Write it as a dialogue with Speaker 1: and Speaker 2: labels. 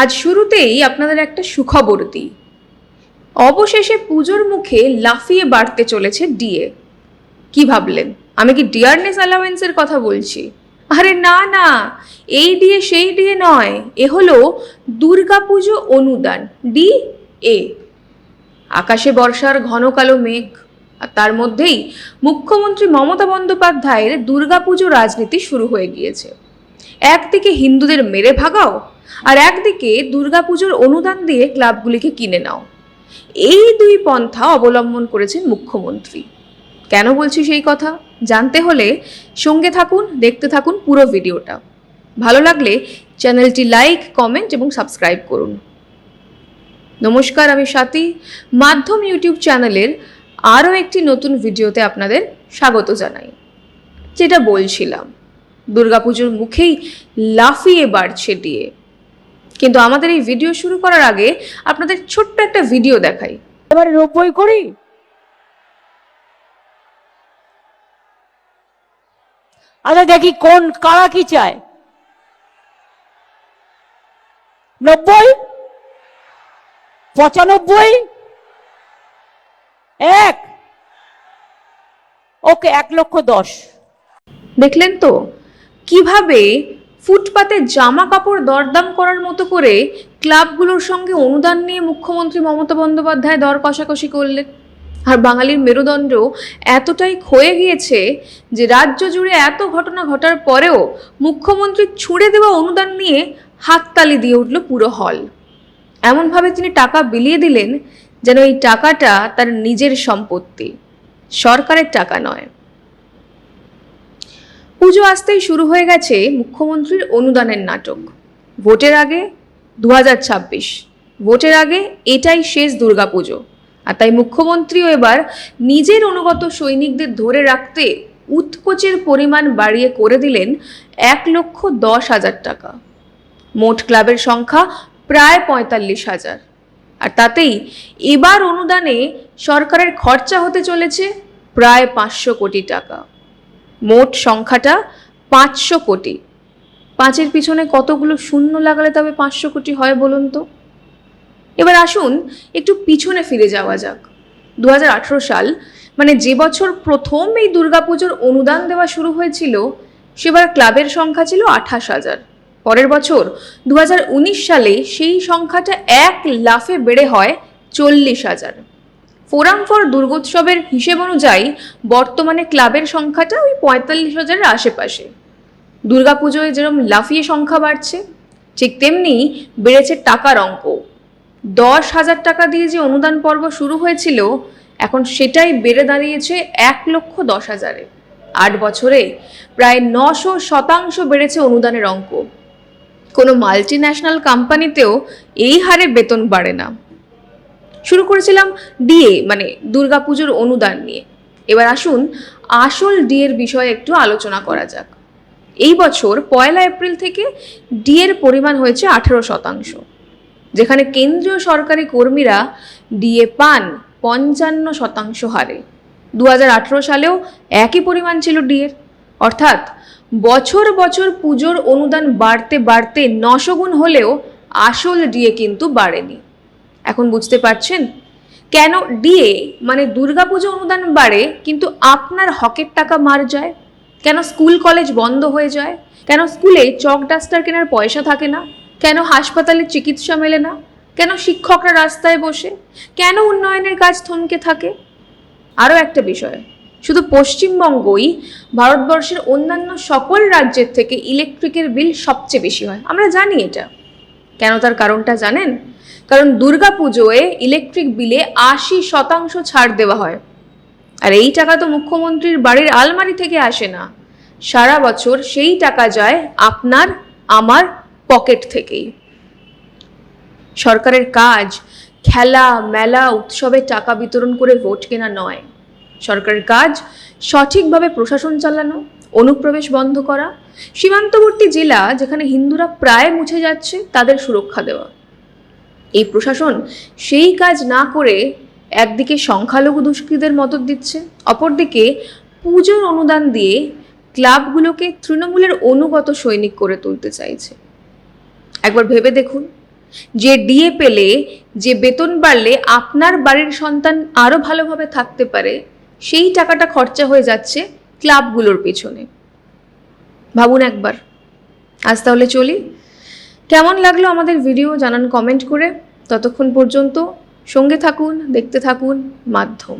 Speaker 1: আজ শুরুতেই আপনাদের একটা সুখবর দিই। অবশেষে পুজোর মুখে লাফিয়ে বাড়তে চলেছে ডিএ। কি ভাবলেন? আমি কি ডিয়ারনেস অ্যালাওয়েন্সের কথা বলছি? আরে না না, এই ডিএ সেই ডিএ নয়। এ হলো দুর্গাপুজো অনুদান ডি এ আকাশে বর্ষার ঘন কালো মেঘ, আর তার মধ্যেই মুখ্যমন্ত্রী মমতা বন্দ্যোপাধ্যায়ের দুর্গাপুজো রাজনীতি শুরু হয়ে গিয়েছে। একদিকে হিন্দুদের মেরে ভাগাও আর একদিকে দুর্গাপুজোর অনুদান দিয়ে ক্লাবগুলিকে কিনে নাও। এই দুই পন্থা অবলম্বন করেছেন মুখ্যমন্ত্রী। কেন বলছি সেই কথা? জানতে হলে সঙ্গে থাকুন, দেখতে থাকুন পুরো ভিডিওটা। ভালো লাগলে চ্যানেলটি লাইক, কমেন্ট এবং সাবস্ক্রাইব করুন। নমস্কার, আমি স্বাতি। মাধ্যম ইউটিউব চ্যানেলের আরও একটি নতুন ভিডিওতে আপনাদের স্বাগত জানাই। যেটা বলছিলাম, দুর্গাপুজোর মুখেই লাফিয়ে বাড়ছে দিয়ে। কিন্তু আমাদের এই ভিডিও শুরু করার আগে আপনাদের ছোট্ট একটা ভিডিও দেখাই।
Speaker 2: এবারে নব্বই করি? আচ্ছা দেখি কোন কারা কি চায়? নব্বই? পঁচানব্বই? এক? ওকে এক লক্ষ দশ।
Speaker 1: দেখলেন তো? কীভাবে ফুটপাতে জামা কাপড় দরদাম করার মতো করে ক্লাবগুলোর সঙ্গে অনুদান নিয়ে মুখ্যমন্ত্রী মমতা বন্দ্যোপাধ্যায় দর কষাকষি করলেন। আর বাঙালির মেরুদণ্ড এতটাই ক্ষয়ে গিয়েছে যে রাজ্য জুড়ে এত ঘটনা ঘটার পরেও মুখ্যমন্ত্রী ছুড়ে দেওয়া অনুদান নিয়ে হাততালি দিয়ে উঠল পুরো হল। এমনভাবে তিনি টাকা বিলিয়ে দিলেন যেন এই টাকাটা তার নিজের সম্পত্তি, সরকারের টাকা নয়। পুজো আসতেই শুরু হয়ে গেছে মুখ্যমন্ত্রীর অনুদানের নাটক। ভোটের আগে দু হাজার ছাব্বিশ। ভোটের আগে এটাই শেষ দুর্গাপুজো। আর তাই মুখ্যমন্ত্রীও এবার নিজের অনুগত সৈনিকদের ধরে রাখতে উৎকোচের পরিমাণ বাড়িয়ে করে দিলেন এক লক্ষ দশ হাজার টাকা। মোট ক্লাবের সংখ্যা প্রায় পঁয়তাল্লিশ হাজার। আর তাতেই এবার অনুদানে সরকারের খরচা হতে চলেছে প্রায় পাঁচশো কোটি টাকা। মোট সংখ্যাটা পাঁচশো কোটি। পাঁচের পিছনে কতগুলো শূন্য লাগালে তবে পাঁচশো কোটি হয় বলুন তো? এবার আসুন একটু পিছনে ফিরে যাওয়া যাক। দু হাজার আঠেরো সাল মানে যে বছর প্রথম এই দুর্গাপুজোর অনুদান দেওয়া শুরু হয়েছিল, সেবার ক্লাবের সংখ্যা ছিল আঠাশ হাজার। পরের বছর দু হাজার উনিশ সালে সেই সংখ্যাটা এক লাফে বেড়ে হয় চল্লিশ হাজার। ফোরাম ফর দুর্গোৎসবের হিসেব অনুযায়ী বর্তমানে ক্লাবের সংখ্যাটা ওই পঁয়তাল্লিশ হাজারের আশেপাশে। দুর্গাপুজোয় যেরকম লাফিয়ে সংখ্যা বাড়ছে, ঠিক তেমনি বেড়েছে টাকার অঙ্ক। দশ হাজার টাকা দিয়ে যে অনুদান পর্ব শুরু হয়েছিল, এখন সেটাই বেড়ে দাঁড়িয়েছে এক লক্ষ দশ হাজারে। আট বছরে প্রায় নশো শতাংশ বেড়েছে অনুদানের অঙ্ক। কোনো মাল্টি ন্যাশনাল কোম্পানিতেও এই হারে বেতন বাড়ে না। শুরু করেছিলাম ডিএ মানে দুর্গাপুজোর অনুদান নিয়ে। এবার আসুন, আসল ডিএর বিষয়ে একটু আলোচনা করা যাক। এই বছর পয়লা এপ্রিল থেকে ডিএর পরিমাণ হয়েছে আঠেরো শতাংশ। যেখানে কেন্দ্রীয় সরকারি কর্মীরা ডিএ পান পঞ্চান্ন শতাংশ হারে। দু হাজার আঠেরো সালেও একই পরিমাণ ছিল ডিএর অর্থাৎ বছর বছর পুজোর অনুদান বাড়তে বাড়তে নশো গুণ হলেও আসল ডিএ কিন্তু বাড়েনি। এখন বুঝতে পারছেন? কেন ডিএ মানে দুর্গাপুজো অনুদান বাড়ে, কিন্তু আপনার হকের টাকা মার যায়? কেন স্কুল কলেজ বন্ধ হয়ে যায়? কেন স্কুলে চক ডাস্টার কেনার পয়সা থাকে না? কেন হাসপাতালে চিকিৎসা মেলে না? কেন শিক্ষকরা রাস্তায় বসে? কেন উন্নয়নের কাজ থমকে থাকে? আরও একটা বিষয়, শুধু পশ্চিমবঙ্গই ভারতবর্ষের অন্যান্য সকল রাজ্যের থেকে ইলেকট্রিকের বিল সবচেয়ে বেশি হয়। আমরা জানি এটা। কেন তার কারণটা জানেন? কারণ দুর্গা পুজোয় ইলেকট্রিক বিলে আশি শতাংশ ছাড় দেওয়া হয়। আর এই টাকা তো মুখ্যমন্ত্রীর বাড়ির আলমারি থেকে আসে না। সারা বছর সেই টাকা যায় আপনার, আমার পকেট থেকেই। সরকারের কাজ, খেলা, মেলা, উৎসবে টাকা বিতরণ করে ভোট কেনা নয়। সরকারের কাজ সঠিকভাবে প্রশাসন চালানো অনুপ্রবেশ বন্ধ করা। সীমান্তবর্তী জেলা যেখানে হিন্দুরা প্রায় মুছে যাচ্ছে, তাদের সুরক্ষা দেওয়া। এই প্রশাসন সেই কাজ না করে একদিকে সংখ্যালঘু দুষ্কৃতীদের মদত দিচ্ছে, অপরদিকে পুজোর অনুদান দিয়ে ক্লাবগুলোকে তৃণমূলের অনুগত সৈনিক করে তুলতে চাইছে। একবার ভেবে দেখুন, যে ডিএ পেলে, যে বেতন বাড়লে আপনার বাড়ির সন্তান আরও ভালোভাবে থাকতে পারে, সেই টাকাটা খরচা হয়ে যাচ্ছে ক্লাবগুলোর পেছনে। ভাবুন একবার। আজ তাহলে চলি। কেমন লাগল আমাদের ভিডিও জানান কমেন্ট করে। ততক্ষণ পর্যন্ত সঙ্গে থাকুন, দেখতে থাকুন, মাধ্যম।